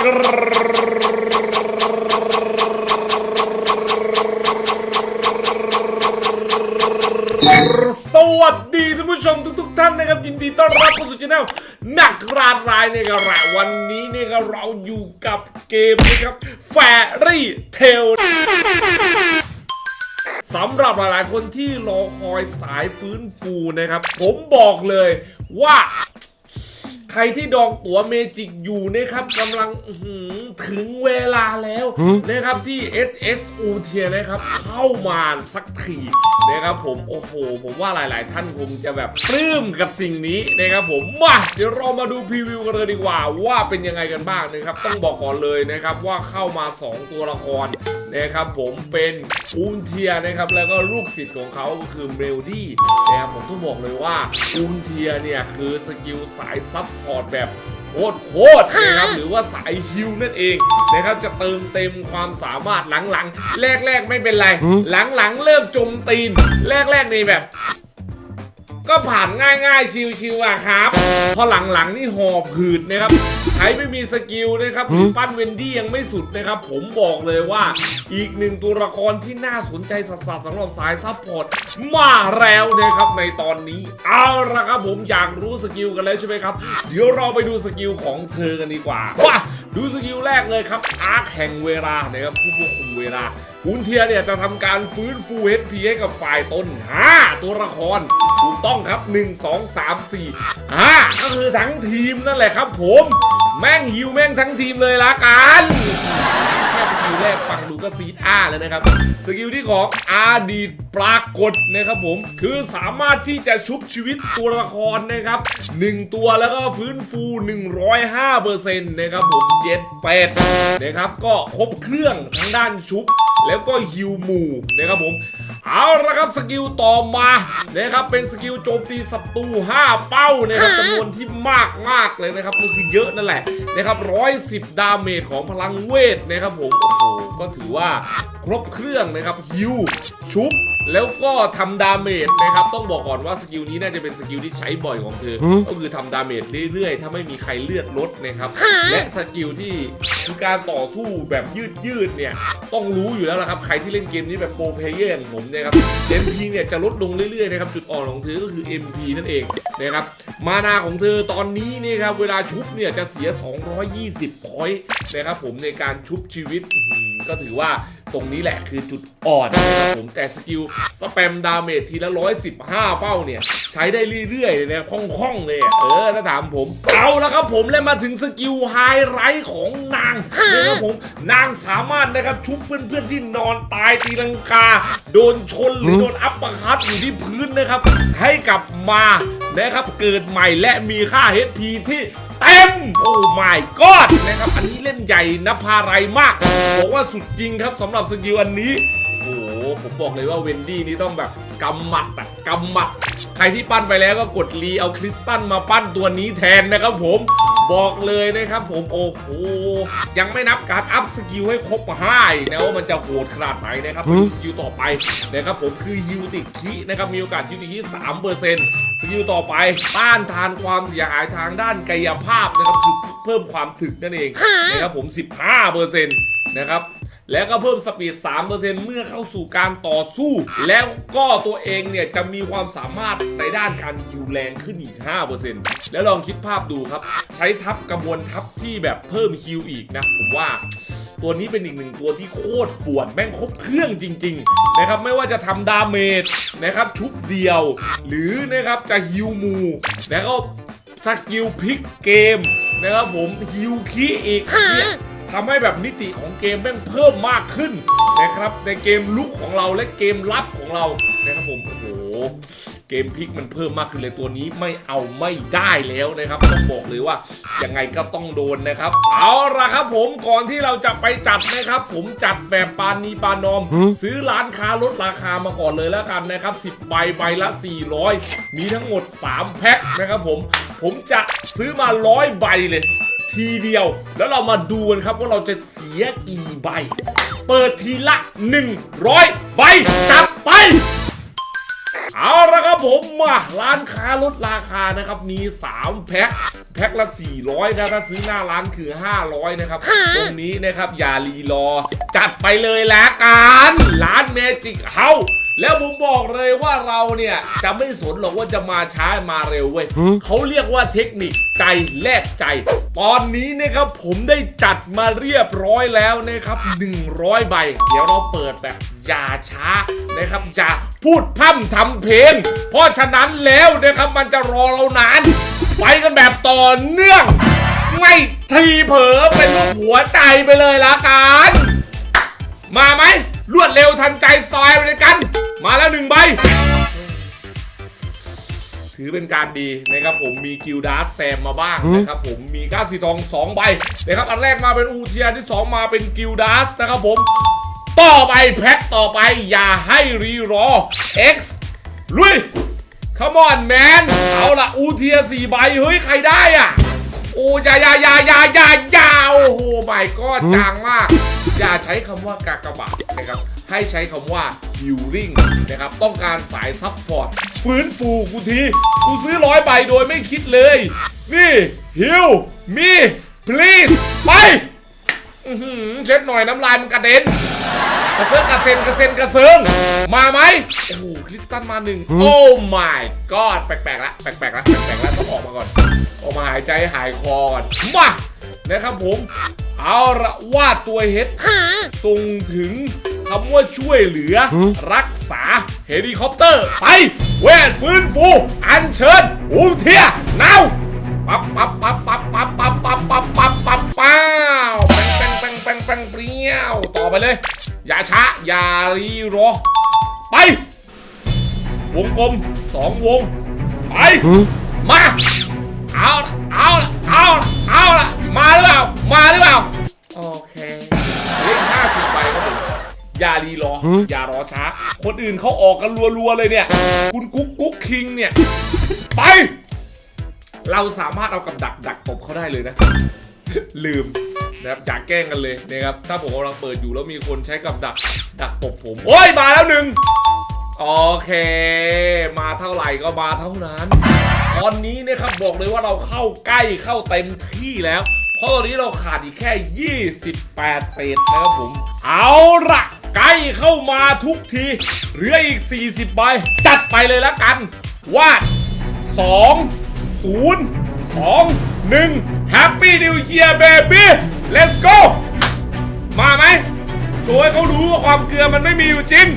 สวัสดีท่านผู้ชมทุกๆท่านนะครับ ยินดีต้อนรับเข้าสู่ช anel นักราดรายในกระวันนี้เนี่ยก็เราอยู่กับเกมนะครับแฟรี่เทลสำหรับหลายๆคนที่รอคอยสายฟื้นฟูนะครับ ผมบอกเลยว่า ใครที่ดองตั๋วเมจิกอยู่นะครับกำลังอื้อหือถึงเวลาแล้วนะครับที่ SSU เทียนะครับ เข้ามาสักทีนะครับผมโอ้โห ผมว่าหลาย ๆ ท่านคงจะแบบปลื้มกับสิ่งนี้นะครับผมมาเดี๋ยวเรามาดูพรีวิวกันเลยดีกว่า ว่าเป็นยังไงกันบ้างนะครับ ต้องบอกก่อนเลยนะครับว่าเข้ามา 2 ตัวละครนะครับผมเป็นอูนเทียนะครับแล้วก็ลูกศิษย์ของเขาก็คือเมลดี้นะครับผมต้องบอกเลยว่าอูนเทียเนี่ยคือสกิลสายซับพอร์ตแบบโคตรโคตรนะครับหรือว่าสายฮิวนั่นเองนะครับจะเติมเต็มความสามารถหลังๆ แรกๆไม่เป็นไร หลังๆ เริ่มจมตีน แรกๆนี่แบบ ก็ผ่านง่ายๆ ชิวๆอะครับ พอหลังๆนี่หอบหืดนะครับ ใครไม่มีสกิลนะครับหรือปั้นเวนดี้ยังไม่สุดนะครับ ผมบอกเลยว่าอีกหนึ่งตัวละครที่น่าสนใจสัสๆสำหรับสายซัพพอร์ตมาแล้วนะครับในตอนนี้ เอาละครับผมอยากรู้สกิลกันแล้วใช่ไหมครับ เดี๋ยวเราไปดูสกิลของเธอกันดีกว่าว่าดูสกิลแรกเลยครับอาร์คแห่งเวลานะครับผู้ควบคุมเวลา คุณเทียเนี่ยจะทำการฟื้นฟู HP ให้กับฝ่ายตน5ตัวละครถูกต้องครับ 1 2 3 4 5ก็คือทั้งทีมนั่นแหละครับผม แม่งฮิวแม่งทั้งทีมเลยละกัน สกิลแรกฟังดูก็ซีดอ้าเลยนะครับ สกิลที่ของอาดีตปรากฏนะครับผม คือสามารถที่จะชุบชีวิตตัวละครนะครับ1ตัวแล้วก็ฟื้นฟู 105%นะครับผมเจ็ดเป็ดนะครับก็ครบเครื่องทั้งด้านชุบแล้วก็ฮิวหมู่นะครับผม เอาละครับสกิลต่อมานะครับเป็นสกิลโจมตีศัตรู5 เป้านะครับจำนวนที่มากมากเลยนะครับก็คือเยอะนั่นแหละนะครับ110 ดาเมจของพลังเวทนะครับผมโอ้โหก็ถือว่าครบเครื่องนะครับฮิวชุบแล้วก็ทำดาเมจนะครับ ต้องบอกก่อนว่าสกิลนี้น่าจะเป็นสกิลที่ใช้บ่อยของเธอ ก็คือทำดาเมจเรื่อยๆ ถ้าไม่มีใครเลือดลดนะครับ และสกิลที่คือการต่อสู้แบบยืดๆเนี่ย ต้องรู้อยู่แล้วละครับ ใครที่เล่นเกมนี้แบบโปรเพลเยอร์อย่างผมเนะครับ MP เนี่ยจะลดลงเรื่อยๆนะครับ จุดอ่อนของเธอก็คือ MP นั่นเองนะครับ มานาของเธอตอนนี้เนี่ยครับเวลาชุบเนี่ยจะเสีย 220พอยต์นะครับผมในการชุบชีวิตอื้อหือก็ถือว่าตรงนี้แหละคือจุดอ่อนนะครับผมแต่สกิลสแปมดาเมจทีละ115เป้าเนี่ย ใช้ได้เรื่อยๆเลยนะคล่องๆเลยอะเออถ้าถามผม เอาแล้วครับผมและมาถึงสกิลไฮไลท์ของนางนะครับผมนางสามารถนะครับชุบเพื่อนๆที่นอนตายตีลังกา โดนชนหรือโดนอัปเปอร์คัตอยู่ที่พื้นนะครับ ให้กลับมานะครับเกิดใหม่และมีค่า HP ที่เต็ม โอ้ my god นะครับ อันนี้เล่นใหญ่นภาไรมาก บอกว่าสุดจริงครับสำหรับสกิลอันนี้โอ้โห ผมบอกเลยว่าเวนดี้นี่ต้องแบบกำหมัดอะกำหมัด ใครที่ปั้นไปแล้วก็กดรีเอาคริสตัลมาปั้นตัวนี้แทนนะครับผมบอกเลยนะครับผมโอ้โหยังไม่นับการอัพสกิลให้ครบห้าอีกนะว่ามันจะโหดขนาดไหนนะครับไปดูสกิลต่อไปนะครับผมคือฮิวติคินะครับมีโอกาสฮิวติคิสามเปอร์เซ็นต์สกิลต่อไปต้านทานความเสียหายทางด้านกายภาพนะครับคือเพิ่มความถึกนั่นเองนะครับผม 15เปอร์เซ็นต์นะครับ แล้วก็เพิ่มสปีด 3%เมื่อเข้าสู่การต่อสู้ แล้วก็ตัวเองเนี่ยจะมีความสามารถในด้านการฮิวแรงขึ้นอีก 5%แล้วลองคิดภาพดูครับ ใช้ทับกระบวนทับที่แบบเพิ่มฮิวอีกนะ ผมว่าตัวนี้เป็นอีกหนึ่งตัวที่โคตรปวดแม่งครบเครื่องจริง ๆ นะครับ ไม่ว่าจะทำดาเมจนะครับชุบเดียว หรือนะครับจะฮิวมูแล้วก็สกิลพลิกเกมนะครับผมฮิวคีอีกเนี่ย ทำให้แบบมิติของเกมแม่งเพิ่มมากขึ้นนะครับในเกมลุกของเราและเกมรับของเรานะครับผมโอ้โหเกมพลิกมันเพิ่มมากขึ้นเลยตัวนี้ไม่เอาไม่ได้แล้วนะครับต้องบอกเลยว่ายังไงก็ต้องโดนนะครับ เอาละครับผมก่อนที่เราจะไปจัดนะครับ ผมจัดแบบปานีปานอม ซื้อร้านค้าลดราคามาก่อนเลยแล้วกันนะครับ 10ใบใบละ 400 มีทั้งหมด 3 แพ็คนะครับผมผมจะซื้อมาร้อยใบเลย ทีเดียว แล้วเรามาดูกันครับว่าเราจะเสียกี่ใบ เปิดทีละ 100 ใบจับไปเอาละครับผมมาร้านค้าลดราคานะครับมี 3 แพ็คแพ็คละ 400นะถ้าซื้อหน้าร้านคือ 500 นะครับ ตรงนี้นะครับอย่ารีรอ จัดไปเลยละกัน ร้านเมจิกเฮา แล้วผมบอกเลยว่าเราเนี่ยจะไม่สนหรอกว่าจะมาช้ามาเร็วเว้ยเขาเรียกว่าเทคนิคใจแลกใจ ตอนนี้นะครับผมได้จัดมาเรียบร้อยแล้วนะครับ 100 ใบ เดี๋ยวเราเปิดแบบอย่าช้านะครับอย่าพูดพร่ำทำเพลง เพราะฉะนั้นแล้วนะครับมันจะรอเรานาน ไปกันแบบต่อเนื่อง ไม่ทีเผลอเป็นรูปหัวใจไปเลยละกัน มาไหม รวดเร็วทันใจซอยไปเลยกัน มาแล้วหนึ่งใบ ถือเป็นการดีนะครับผมมีกิลดาร์แซมมาบ้างนะครับผมมีก้าสีทอง2ใบนะครับอันแรกมาเป็นอูเทียที่2มาเป็นกิลดาร์นะครับผมต่อไปแพ็คต่อไปอย่าให้รีรอ X ลุยขมอนแมนเอาละอูเทียสี่ใบ เฮ้ย ใครได้อะโอ้ยายายายายายาโอ้โหไม่ก็จางมาก อย่าใช้คำว่ากากบาทนะครับ ให้ใช้คำว่า healing นะครับ ต้องการสายซับพอร์ต ฟื้นฟูกูที กูซื้อร้อยใบโดยไม่คิดเลย นี่ ฮิวมี please ไปอื้อหือเช็ดหน่อยน้ำลายมันกระเด็นกระเซิงกระเซ็นกระเซ็นกระเซิงมาไหมโอ้โหคริสตันมาหนึ่งโอ้ my god แปลกๆละแปลกๆละแปลกๆละต้องออกมาก่อน ออกมาหายใจหายคอก่อนมานะครับผม เอาละวาดตัวเฮดส่งถึงคำว่าช่วยเหลือ รักษาเฮลิคอปเตอร์ ไปเวทฟื้นฟู อัญเชิญอูเทียนาวปั๊บปั๊บปั๊บปั๊บปั๊บปั๊บปั๊บปั๊บปั๊บปั๊บป้าวแป้งแป้งแป้งแป้งแป้งเปรี้ยวต่อไปเลย อย่าช้า อย่ารีรอ ไป วงกลมสองวง ไป มา เอาละเอาละเอาละเอาละมาหรือเปล่า มาหรือเปล่า โอเคเหลือห้าสิบใบครับผมอย่ารีรอ อย่ารอช้า คนอื่นเขาออกกันรัวๆเลยเนี่ย คุณกุ๊กกุ๊กคิงเนี่ย ไป เราสามารถเอากับดักดักตบเขาได้เลยนะ ลืมนะครับอย่าแกล้งกันเลยนะครับ ถ้าผมกำลังเปิดอยู่แล้วมีคนใช้กับดักดักตบผม โอ้ยมาแล้วหนึ่ง โอเค มาเท่าไหร่ก็มาเท่านั้น ตอนนี้นะครับบอกเลยว่าเราเข้าใกล้เข้าเต็มที่แล้ว เพราะตอนนี้เราขาดอีกแค่ 28 เศษนะครับผม เอาละใกล้เข้ามาทุกทีเหลืออีก 40 ใบ จัดไปเลยละกัน วาดสองศูนย์สองหนึ่ง Happy New Year baby Let's go มาไหมโชว์ให้เขารู้ว่าความเกลือมันไม่มีอยู่จริง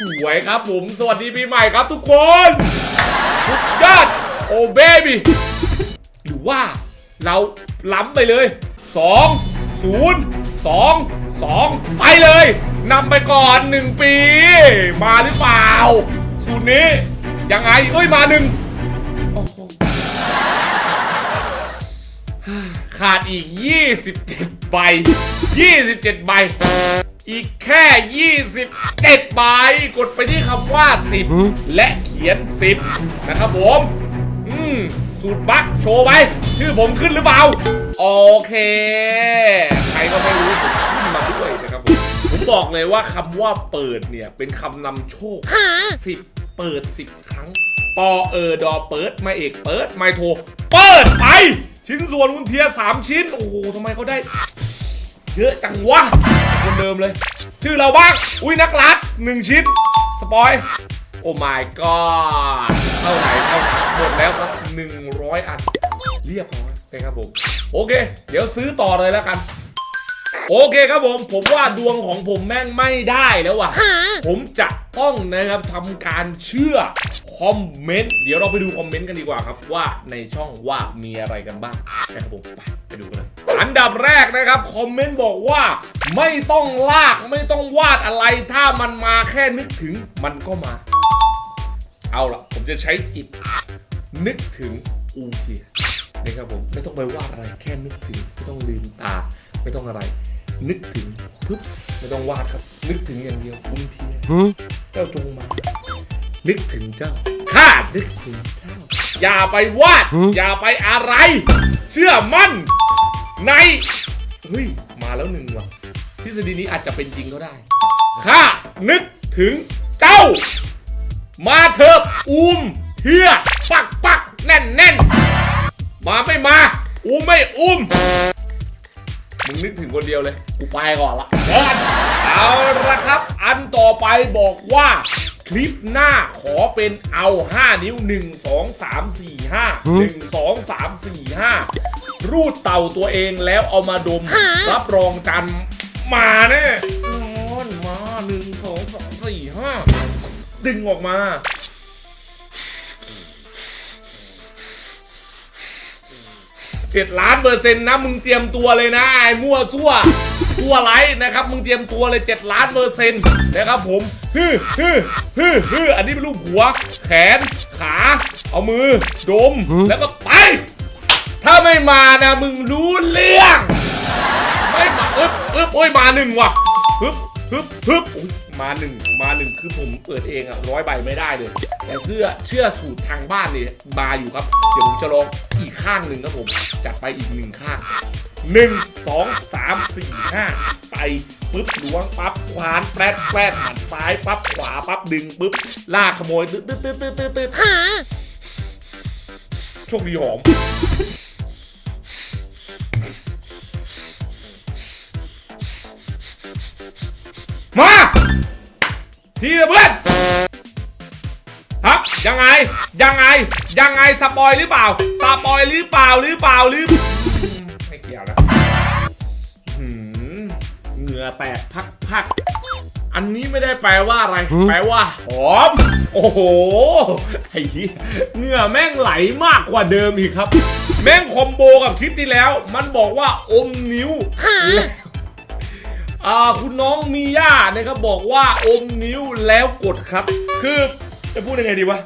สวยครับผม สวัสดีปีใหม่ครับทุกคนสุดยอดโอเบบี้หรือว่าเราล้ำไปเลย 2 0 2 2 ไปเลยนำไปก่อน 1 ปี มาหรือเปล่า สูตรนี้ ยังไง เอ้ยมาหนึ่งโอ้โหขาดอีก 27 ใบ 27 ใบ อีกแค่ 27ใบกดไปที่คำว่า 10 และเขียน 10 นะครับผม อืม สูตรบัคโชว์ไว้ ชื่อผมขึ้นหรือเปล่า โอเค ใครก็ไม่รู้ผมขึ้นมาด้วยนะครับผม ผมบอกเลยว่าคำว่าเปิดเนี่ย เป็นคำนำโชคสิบเปิดสิบครั้งปอเออดอเปิดไม่เอกเปิดไม่โทรเปิดไป ชิ้นส่วนคุณเทียสามชิ้น โอ้โหทำไมเขาได้ เยอะจังวะ คนเดิมเลย ชื่อเราบ้าง อุ้ยนักรัดหนึ่งชิ้น สปอย โอ้ my god เท่าไหร่เท่าไหร่หมดแล้วครับ 100 อัน เรียบร้อยนะครับผม โอเค เดี๋ยวซื้อต่อเลยแล้วกันโอเคครับผม ผมว่าดวงของผมแม่งไม่ได้แล้วว่ะ ผมจะต้องนะครับทำการเชื่อ คอมเมนต์เดี๋ยวเราไปดูคอมเมนต์กันดีกว่าครับว่าในช่องว่ามีอะไรกันบ้างนะครับผมไปไปดูกันเลยอันดับแรกนะครับคอมเมนต์บอกว่าไม่ต้องลากไม่ต้องวาดอะไร ถ้ามันมาแค่นึกถึงมันก็มา เอาล่ะ ผมจะใช้จิต นึกถึงอูเทียนะครับผมไม่ต้องไปวาดอะไรแค่นึกถึงไม่ต้องลืมตาไม่ต้องอะไร นึกถึงปึ๊บไม่ต้องวาดครับ นึกถึงอย่างเดียวอูเทียเจ้าจงมา นึกถึงเจ้าข้านึกถึงเจ้า อย่าไปวาด อย่าไปอะไร เชื่อมั่น ในเฮ้ยมาแล้วหนึ่งว่ะทฤษฎีนี้อาจจะเป็นจริงก็ได้ข้านึกถึงเจ้า มาเถอะอุ้มเฮียปักปักแน่นแน่นมาไม่มา อุ้มไม่อุ้มมึงนึกถึงคนเดียวเลย กูไปก่อนละเดินเอาละครับ อันต่อไปบอกว่า คลิปหน้าขอเป็นเอา 5 นิ้ว 1 2 3 4 5 1 2 3 4 5 รูดเต่าตัวเองแล้วเอามาดม รับรองจันมาแน่นอนมา1 2 3 4 5ดึงออกมา เจ็ดล้านเปอร์เซ็นต์นะ มึงเตรียมตัวเลยนะ ไอ้มั่วซั่ว ตัวไรนะครับ มึงเตรียมตัวเลยเจ็ดล้านเปอร์เซ็นต์นะครับผมฮึฮึฮึฮึอันนี้เป็นรูปหัว แขน ขา เอามือ ดม แล้วก็ไป ถ้าไม่มานะมึงรู้เรื่อง ไม่มาอึ๊บอึ๊บโอ้ยมาหนึ่งว่ะฮึบฮึบฮึบอุ๊ยมาหนึ่งมาหนึ่งคือผมเปิดเองอะร้อยใบไม่ได้เลย แต่เสื้อเชื่อสูตรทางบ้านนี่มาอยู่ครับ เดี๋ยวผมจะลองอีกข้างหนึ่งครับผม จัดไปอีกหนึ่งข้าง หนึ่งสองสามสี่ห้าไปปึ๊บล้วงปั๊บควานแปรดแปรดหันซ้ายปั๊บขวาปั๊บดึงปึ๊บลากขโมยตึ๊ดตึ๊ดตึ๊ดตึ๊ดตึ๊ดตึ๊ดโชคดีหอมมาทีละเพื่อนครับยังไงยังไงยังไงสปอยหรือเปล่าสปอยหรือเปล่าหรือเปล่าหรือ ไม่เกี่ยวนะหืมเหงื่อแตกพักพักๆอันนี้ไม่ได้แปลว่าอะไร แปลว่าหอม โอ้โห ไอ้เหี้ยเหงื่อแม่งไหลมากกว่าเดิมอีกครับ แม่งคอมโบกับคลิปที่แล้ว มันบอกว่าอมนิ้วแล้วอ่าคุณน้องมีย่านะครับบอกว่าอมนิ้วแล้วกดครับ คือจะพูดยังไงดีวะ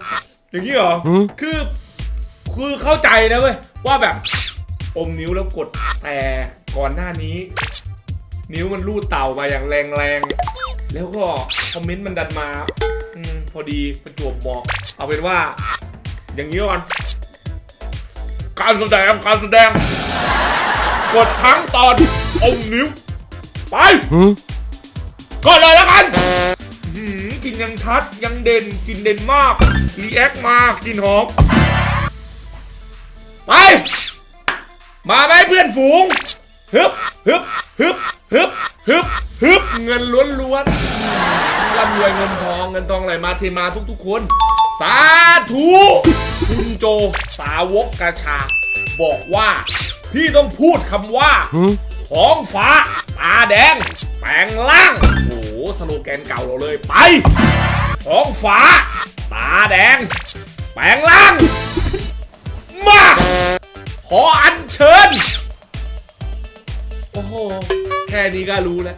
อย่างนี้เหรอ คือ คือเข้าใจนะเว้ยว่าแบบ อมนิ้วแล้วกดแต่ก่อนหน้านี้ นิ้วมันรูดเต่ามาอย่างแรงๆ แล้วก็คอมเมนต์มันดันมาอมพอดีประจวบบอก เอาเป็นว่า อย่างนี้ก่อนการแสดงการแสดง กดทั้งตอนอมนิ้ว ไปก่อนเลยแล้วกันหืมกลินยังชัดยังเด่นกลินเด่นมาก รีแอคมากกลินหอมไป มาไหมเพื่อนฝูงฮึบฮึบฮึบฮึบฮึบฮึบเงินล้วนๆร่ำรวยเงินทองเงินทองไหลมาเทมาทุกๆคน สาธุคุณโจสาวกกระชา บอกว่า พี่ต้องพูดคำว่าท้องฟ้า ตาแดง แปลงล่าง โอ้โหสโลแกนเก่าเราเลยไปท้องฟ้า ตาแดง แปลงล่าง มา ขออัญเชิญ โอ้โห แค่นี้ก็รู้แล้ว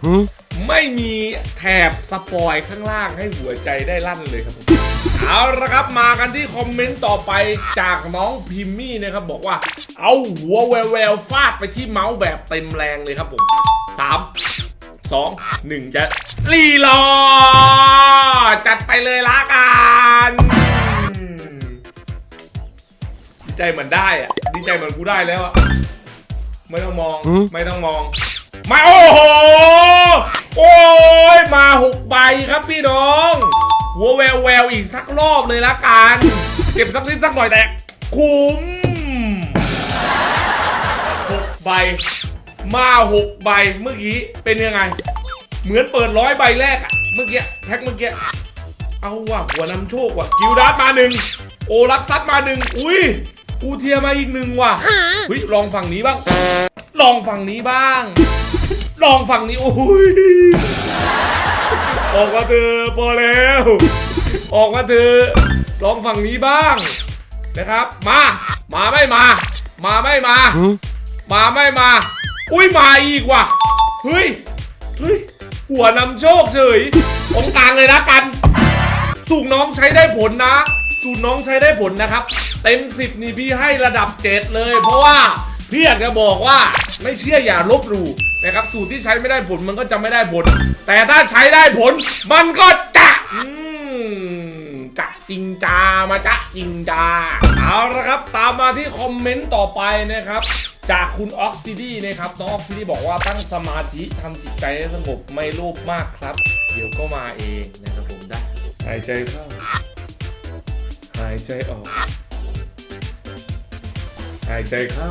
ไม่มีแถบสปอยข้างล่างให้หัวใจได้ลั่นเลยครับผม เอาละครับมากันที่คอมเมนต์ต่อไปจากน้องพิมมี่นะครับบอกว่า เอาหัวแววแววๆฟาดไปที่เมาส์แบบเต็มแรงเลยครับผมสามสองหนึ่งจะรีรอ จัดไปเลยละกัน ดีใจเหมือนได้อะดีใจเหมือนกูได้แล้วอะไม่ต้องมองไม่ต้องมองมาโอ้โหโอ้ยมาหกใบครับพี่น้องหัวแววแววอีกสักรอบเลยละกันเก็บสักนิดสักหน่อยแต่คุ้มหกใบ มาหกใบเมื่อกี้เป็นยังไง เหมือนเปิดร้อยใบแรกอะเมื่อกี้แพ็คเมื่อกี้เอาว่ะหัวนำโชคว่ะกิลดัสมาหนึ่งโอรักซัดมาหนึ่งอุ้ย อูเทียมาอีกหนึ่งว่ะเฮ้ยลองฝั่งนี้บ้าง ลองฝั่งนี้บ้าง ลองฝั่งนี้โอ้ยออกมาเถอะพอแล้ว ออกมาเถอะลองฝั่งนี้บ้างนะครับ มา มาไม่มา มาไม่มา มาไม่มา อุ้ยมาอีกว่ะเฮ้ยเฮ้ยหัวนำโชคเฉยตรงกลางเลยนะกัน สูงน้องใช้ได้ผลนะ สูตรน้องใช้ได้ผลนะครับ เต็มสิบนี่พี่ให้ระดับเจ็ดเลย เพราะว่าพี่อยากจะบอกว่าไม่เชื่ออย่าลบหลู่นะครับ สูตรที่ใช้ไม่ได้ผลมันก็จะไม่ได้ผล แต่ถ้าใช้ได้ผลมันก็จะอืมจะจริงจามาจะจริงจาเอาละครับ ตามมาที่คอมเมนต์ต่อไปนะครับจากคุณออกซิดี้นะครับน้องออกซิดี้บอกว่าตั้งสมาธิทำจิตใจให้สงบไม่โลภมากครับ เดี๋ยวก็มาเองนะครับผมได้หายใจเข้า หายใจออก หายใจเข้า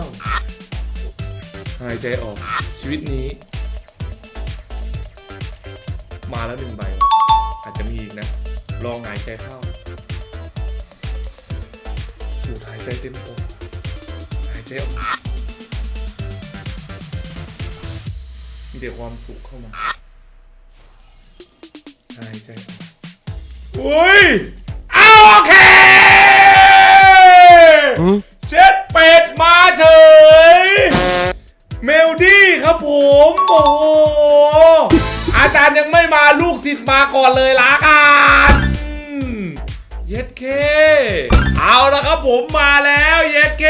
หายใจออก ชีวิตนี้ มาแล้วหนึ่งใบ อาจจะมีอีกนะ ลองหายใจเข้า สูดหายใจเต็มอกหายใจออก มีแต่ความสุขเข้ามา หายใจออกโอ้ย เช็ดเป็ดมาเฉย เมลดี้ครับผม โอ้โห อาจารย์ยังไม่มาลูกศิษย์มาก่อนเลยละกันเย็ดเค เอาละครับผมมาแล้วเย็ดเค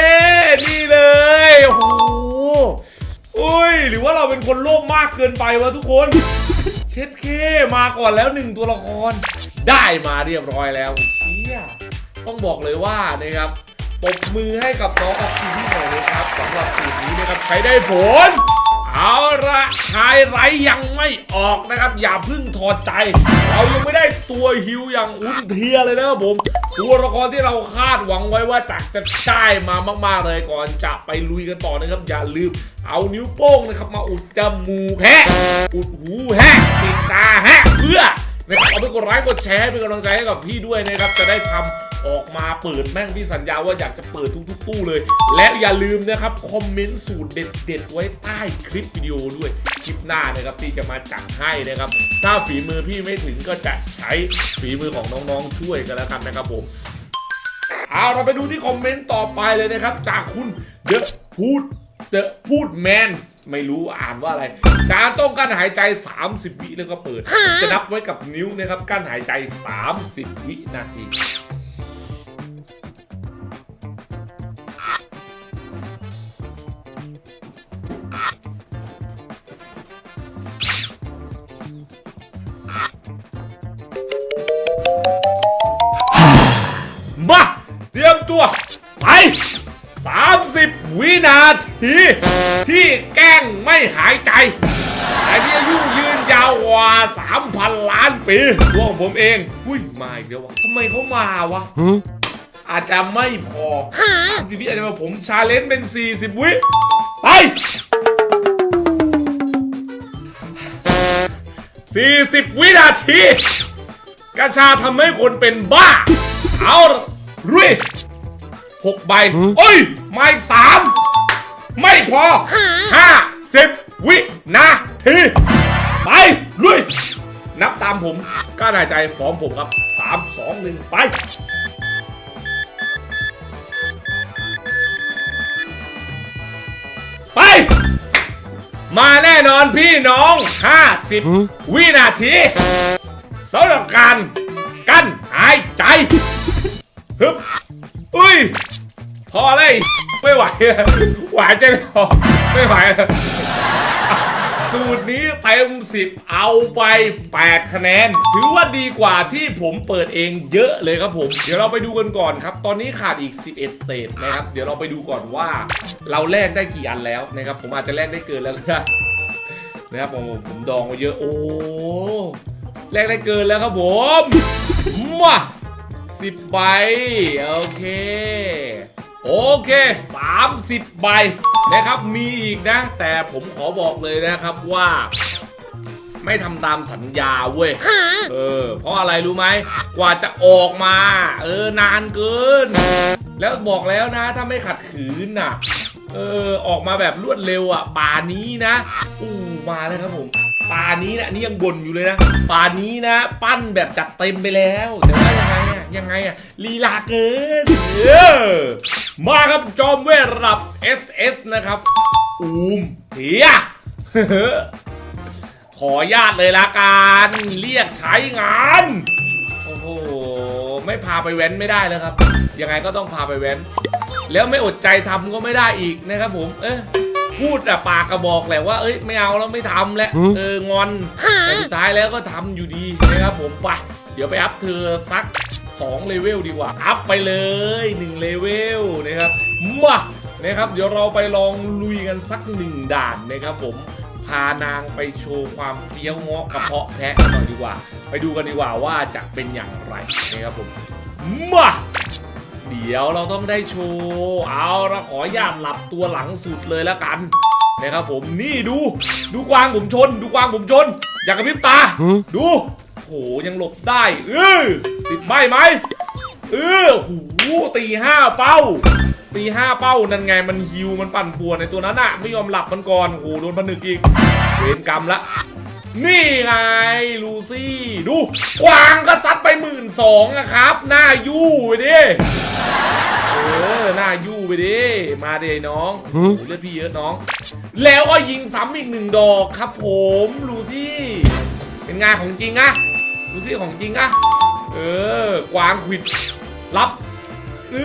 นี่เลย โอ้โหอุ้ย หรือว่าเราเป็นคนโลภมากเกินไปวะทุกคน เช็ดเคมาก่อนแล้วหนึ่งตัวละคร ได้มาเรียบร้อยแล้วเชี่ยต้องบอกเลยว่านะครับ ปบมือให้กับน้องอัพทีที่หน่อยนะครับสำหรับสูตรนี้นะครับใช้ได้ผล เอาละชายไรยังไม่ออกนะครับ อย่าเพึ่งถอดใจ เรายังไม่ได้ตัวฮิวอย่างอุ่นเทียเลยนะครับผม ตัวละครที่เราคาดหวังไว้ว่าจะจะได้มามาก ๆ เลยก่อนจะไปลุยกันต่อนะครับ อย่าลืมเอานิ้วโป้งนะครับมาอุดจมูกแฮะอุดหูแฮะปิดตาแฮะเพื่อนะครับเอาไปกดไลค์กดแชร์ให้เป็นกำลังใจให้กับพี่ด้วยนะครับจะได้ทำ ออกมาเปิดแม่งพี่สัญญาว่าอยากจะเปิดทุกๆตู้เลย และอย่าลืมนะครับคอมเมนต์สูตรเด็ดๆไว้ใต้คลิปวิดีโอด้วยคลิปหน้านะครับที่จะมาจัดให้นะครับ ถ้าฝีมือพี่ไม่ถึงก็จะใช้ฝีมือของน้องๆช่วยกันแล้วกันนะครับผมเอาเราไปดูที่คอมเมนต์ต่อไปเลยนะครับ จากคุณเดอะพูดเดอะพูดแมนไม่รู้อ่านว่าอะไร การต้องการหายใจ 30 วิแล้วก็เปิด จะนับไว้กับนิ้วนะครับการหายใจ 30 วินาที ปีตัวของผมเองอุ้ยมาอีกแล้ววะทำไมเขามาวะอาจจะไม่พอ30วิอาจจะมาผมชาเลนจ์เป็น 40 วิ ไป40วินาที กระชาทำให้คนเป็นบ้า เอารุยหกใบโอ้ย ไม่สาม ไม่พอห้าสิบวินาที ไปลุย นับตามผมกล้าหายใจพร้อมผมครับสามสองหนึ่งไปไป มาแน่นอนพี่น้อง 50 วินาทีสำหรับการกั้นหายใจฮึบอุ้ย พอเลย ไม่ไหวแล้วไหวใจไม่พอไม่ไหวแล้ว สูตรนี้เต็มสิบเอาไป 8 คะแนน ถือว่าดีกว่าที่ผมเปิดเองเยอะเลยครับผม เดี๋ยวเราไปดูกันก่อนครับ ตอนนี้ขาดอีก 11 เศษนะครับ เดี๋ยวเราไปดูก่อนว่า เราแลกได้กี่อันแล้วนะครับ ผมอาจจะแลกได้เกินแล้วก็ได้นะครับผมผมดองมาเยอะ โอ้แลกได้เกินแล้วครับผมมาสิบใบ โอเค โอเค 30 ใบนะครับ มีอีกนะ แต่ผมขอบอกเลยนะครับว่า ไม่ทำตามสัญญาเว้ย เออ เพราะอะไรรู้ไหม กว่าจะออกมา เออ นานเกิน แล้วบอกแล้วนะ ถ้าไม่ขัดขืนน่ะ เออ ออกมาแบบรวดเร็วอะ ป่านี้นะ อู้มาแล้วครับผมป่านี้นะอันนี่ยังบ่นอยู่เลยนะป่านี้นะ ปั้นแบบจัดเต็มไปแล้วแต่ว่ายังไงอะ ยังไงอะลีลาเกินเออมาครับจอมเวทระดับ SS นะครับ อูมเทียขอญาตเลยละกันเรียกใช้งาน โอ้โห ไม่พาไปแว้นไม่ได้แล้วครับ ยังไงก็ต้องพาไปแว้น แล้วไม่อดใจทำก็ไม่ได้อีกนะครับผม เออพูดอะปากกระบอกแหละว่าเอ้ยไม่เอาแล้วไม่ทำแล้วเอองอนแต่สุดท้ายแล้วก็ทำอยู่ดีนะครับผมไปเดี๋ยวไปอัพเธอสัก 2เลเวลดีกว่า อัพไปเลย1เลเวลนะครับมานะครับ เดี๋ยวเราไปลองลุยกันสักหนึ่งด่านนะครับผมพานางไปโชว์ความเฟี้ยวเงาะกระเพาะแทะกันหน่อยดีกว่า ไปดูกันดีกว่าว่าจะเป็นอย่างไรนะครับผมมาเดี๋ยวเราต้องได้โชว์เอาเราขออนุญาตหลับตัวหลังสุดเลยแล้วกันนะครับผมนี่ดู ดูกวางผมชน ดูกวางผมชน อยากกระพริบตา ดูโหยังหลบได้เออ ติดใบไหมเออหูตีห้าเป้า ตีห้าเป้านั่นไงมันฮิวมันปั่นป่วนในตัวนั้นอะไม่ยอมหลับมันก่อนโอ้โหโดนผนึกอีกเวรกรรมละ นี่ไงลูซี่ ดูกวางก็ซัดไปหมื่นสองอะครับ หน้ายู่ไปดิเออหน้ายู่ไปดิมาเดิไอ้น้องโอ้โหเลือดพี่เยอะน้อง แล้วก็ยิงซ้ำอีกหนึ่งดอกครับผมลูซี่ เป็นงานของจริงอะลูซี่ของจริงอะ เออกวางขวิดรับเอ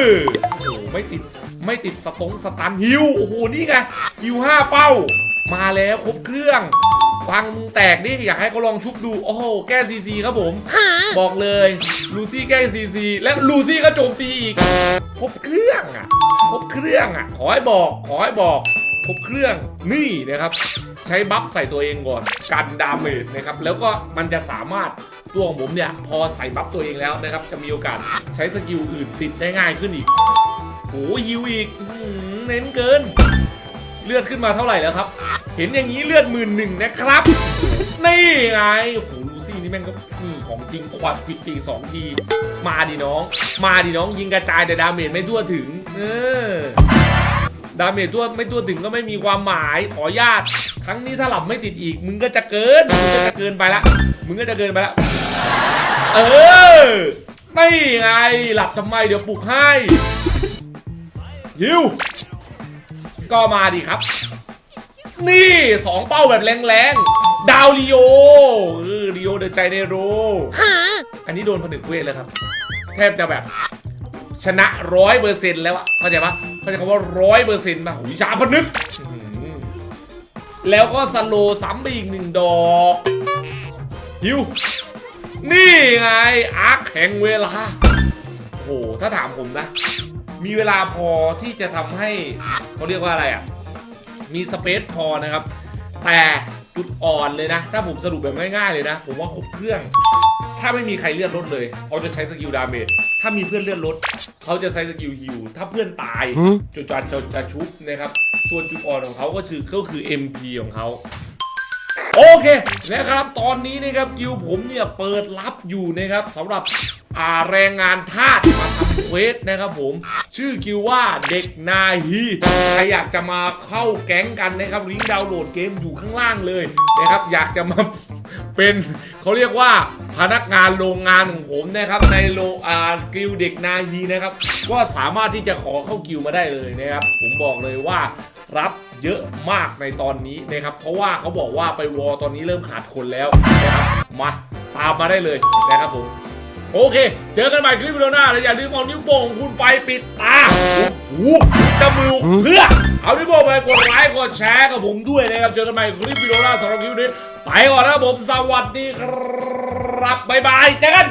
อโอ้โหไม่ติดไม่ติดสตงสตันฮิวโอ้โหนี่ไงฮิวห้าเป้า มาแล้วครบเครื่องฟังมึงแตกดิอยากให้เขาลองชุบดูโอ้โหแก้ซีซีครับผม บอกเลยลูซี่แก้ซีซีและลูซี่ก็โจมตีอีกครบเครื่องอะครบเครื่องอะ ขอให้บอกขอให้บอกครบเครื่องนี่นะครับ ใช้บัฟใส่ตัวเองก่อนกันดาเมจนะครับแล้วก็มันจะสามารถตัวของผมเนี่ยพอใส่บัฟตัวเองแล้วนะครับจะมีโอกาสใช้สกิลอื่นติดได้ง่ายขึ้นอีกโอ้ยิวอีกอเน้นเกิน เลือดขึ้นมาเท่าไหร่แล้วครับ เห็นอย่างนี้เลือดหมื่นหนึ่งนะครับ นี่ไงโอ้โหลูซี่นี่แม่งก็นี่ของจริงควัดควิดปีสองที มาดิน้อง มาดิน้องยิงกระจายแต่ดาเมจไม่ทั่วถึง เออ ดาเมจทั่วไม่ทั่วถึงก็ไม่มีความหมายขอญาตครั้งนี้ถ้าหลับไม่ติดอีก มึงก็จะเกินมึงก็จะเกินไปละมึงก็จะเกินไปละเออนี่ไงหลับทำไมเดี๋ยวปลุกให้ฮิวก็มาดิครับ นี่สองเป้าแบบแรงๆ ดาวลีโอเออลีโอเดอะใจเนโรอันนี้โดนผนึกเวทเลยครับ แทบจะแบบ ชนะร้อยเปอร์เซ็นต์แล้วอะเข้าใจปะเข้าใจคำว่าร้อยเปอร์เซ็นต์ป่ะหุยชาพนึกอื้อหือแล้วก็สโลว์ซ้ำไปอีกหนึ่งดอกฮิว นี่ไงอาร์คแห่งเวลา โอ้โห ถ้าถามผมนะ มีเวลาพอที่จะทำให้เขาเรียกว่าอะไรอะ มีสเปซพอนะครับ แต่จุดอ่อนเลยนะ ถ้าผมสรุปแบบง่ายๆเลยนะ ผมว่าครบเครื่อง ถ้าไม่มีใครเลือดลดเลย เขาจะใช้สกิลดาเมจ ถ้ามีเพื่อนเลือดลดเขาจะใช้สกิลฮิว ถ้าเพื่อนตายจะจะจะจะชุบนะครับ ส่วนจุดอ่อนของเขาก็คือก็คือ MP ของเขาโอเคนะครับ ตอนนี้นะครับกิวผมเนี่ยเปิดรับอยู่นะครับสำหรับอ่าแรงงานทาสมาทำเควสนะครับผม ชื่อกิวว่าเด็กนาฮีใครอยากจะมาเข้าแก๊งกันนะครับลิงก์ดาวน์โหลดเกมอยู่ข้างล่างเลยนะครับอยากจะมาเป็นเขาเรียกว่า พนักงานโรงงานของผมนะครับในโลอากิลเด็กนาฮีนะครับ ก็สามารถที่จะขอเข้ากิวมาได้เลยนะครับ ผมบอกเลยว่ารับเยอะมากในตอนนี้นะครับ เพราะว่าเขาบอกว่าไปวอลตอนนี้เริ่มขาดคนแล้วนะครับมาตามมาได้เลยนะครับผมโอเค เจอกันใหม่คลิปวิดีโอหน้าแล้วอย่าลืมเอานิ้วโป้งของคุณไปปิดตาหูจมูกเพื่อ เอานิ้วโปงไปกดไลค์กดแชร์กับผมด้วยนะครับ เจอกันใหม่คลิปวิดีโอหน้าสำหรับคลิปนี้ ไปก่อนนะครับผมสวัสดีครับบ๊ายบายเจอกัน